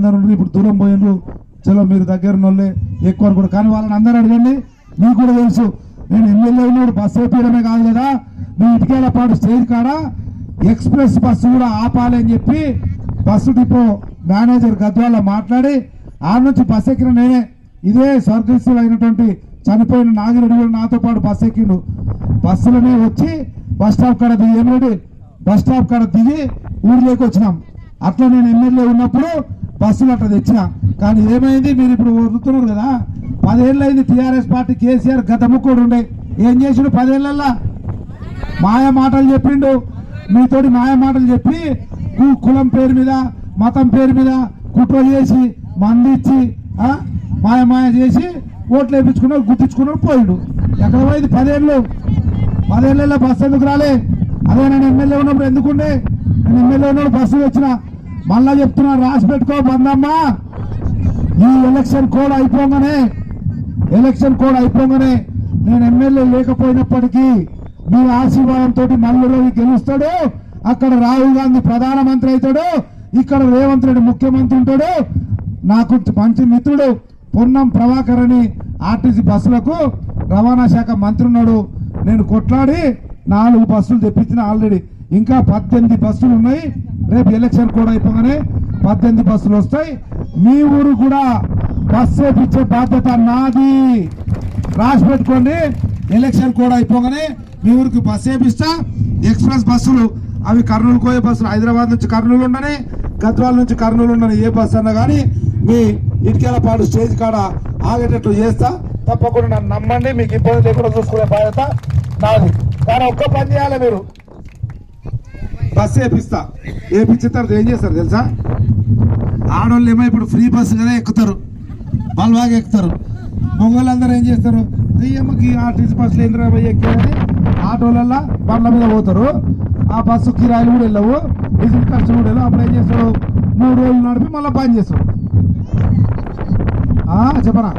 అందరూ ఇప్పుడు దూరం పోయిండ్రు. చలో మీరు దగ్గర నోళ్ళే ఎక్కువ కూడా కానీ వాళ్ళని అందరూ అడగండి. మీకు కూడా తెలుసు నేను ఎమ్మెల్యే ఉన్నాడు బస్సు వేపించడమే కాదు కదా. నువ్వు ఇటుకేల పాటు స్టేజ్ కాడ ఎక్స్ప్రెస్ బస్సు కూడా ఆపాలి అని చెప్పి బస్సు డిపో మేనేజర్ గద్వాల మాట్లాడి ఆ నుంచి బస్సు ఎక్కిన నేనే. ఇదే స్వర్గస్థులు అయినటువంటి చనిపోయిన నాగిరెడ్డి కూడా నాతో పాటు బస్సు ఎక్కిండు బస్సులనే వచ్చి బస్ స్టాప్ కాడ దిగి ఎమ్మెల్యే బస్ స్టాప్ కాడ దిగి ఊర్లోకి వచ్చినాం. అట్లా నేను ఎమ్మెల్యే ఉన్నప్పుడు బస్సులు అట్లా తెచ్చిన. కానీ ఏమైంది? మీరు ఇప్పుడు వదులుతున్నారు కదా? పదేళ్ళు అయింది టీఆర్ఎస్ పార్టీ కేసీఆర్ గత ముక్కుడు ఉండే. ఏం చేసిండు పదేళ్ళల్లా మాయ మాటలు చెప్పిండు. మీతోటి మాయ మాటలు చెప్పి కులం పేరు మీద మతం పేరు మీద కుట్ర చేసి మంది ఇచ్చి మాయ మాయ చేసి ఓట్లు వేయించుకున్నాడు గుర్తించుకున్నాడు పోయిండు. ఎక్కడ పోయింది? పదేళ్ళు. పదేళ్ళ బస్సు ఎందుకు రాలే? అదే నేను ఎమ్మెల్యే ఉన్నప్పుడు ఎందుకుండే? నేను ఎమ్మెల్యే ఉన్నప్పుడు బస్సు వచ్చిన మళ్ళా చెప్తున్నా రాసి పెట్టుకో బందమ్మా. ఈ ఎలక్షన్ కోడ్ అయిపోగానే ఎలక్షన్ కోడ్ అయిపోగానే నేను ఎమ్మెల్యే లేకపోయినప్పటికీ మీ ఆశీర్వాదంతో మల్లెలో గెలుస్తాడు. అక్కడ రాహుల్ గాంధీ ప్రధానమంత్రి అవుతాడు. ఇక్కడ రేవంత్ రెడ్డి ముఖ్యమంత్రి ఉంటాడు. నాకు మంచి మిత్రుడు పొన్నం ప్రభాకర్ అని ఆర్టీసీ బస్సులకు రవాణా శాఖ మంత్రి ఉన్నాడు. నేను కొట్లాడి నాలుగు బస్సులు తెప్పించిన ఆల్రెడీ. ఇంకా పద్దెనిమిది బస్సులు ఉన్నాయి. రేపు ఎలక్షన్ కూడా అయిపోగానే పద్దెనిమిది బస్సులు వస్తాయి. మీ ఊరు కూడా బస్సు వేపించే బాధ్యత నాది. రాసి పెట్టుకోండి. ఎలక్షన్ కూడా అయిపోగానే మీ ఊరికి బస్సు వేపిస్తా. ఎక్స్ప్రెస్ బస్సులు అవి కర్నూలు పోయే బస్సులు హైదరాబాద్ నుంచి కర్నూలు ఉండని గద్వాల నుంచి కర్నూలు ఉండని ఏ బస్సు అన్నా కానీ మీ ఇటుకేలపాడు స్టేజ్ కాడ ఆగేటట్లు చేస్తా. తప్పకుండా నన్ను నమ్మండి. మీకు ఇబ్బంది లేకుండా చూసుకునే బాధ్యత నాది. కానీ ఒక్క పని చేయాలి మీరు. బస్సు వేపిస్తా. వేపించిన తర్వాత ఏం చేస్తారు తెలుసా? ఆడవాళ్ళు ఏమో ఇప్పుడు ఫ్రీ బస్సు కదా ఎక్కుతారు. బల్వాగా ఎక్కుతారు. మొగోళ్ళందరూ ఏం చేస్తారు? దెయ్యమ్మకి ఆర్టీసీ బస్సులు ఏంద్రా పోయి ఎక్కారని ఆటోలల్లో బండ్ల మీద పోతారు. ఆ బస్సు కిరాయిలు కూడా వెళ్ళవు డీజిల్ ఖర్చు కూడా వెళ్ళవు. అప్పుడు ఏం చేస్తాడు మూడు రోజులు నడిపి మళ్ళీ బంద్ చేస్తాడు చెప్పరా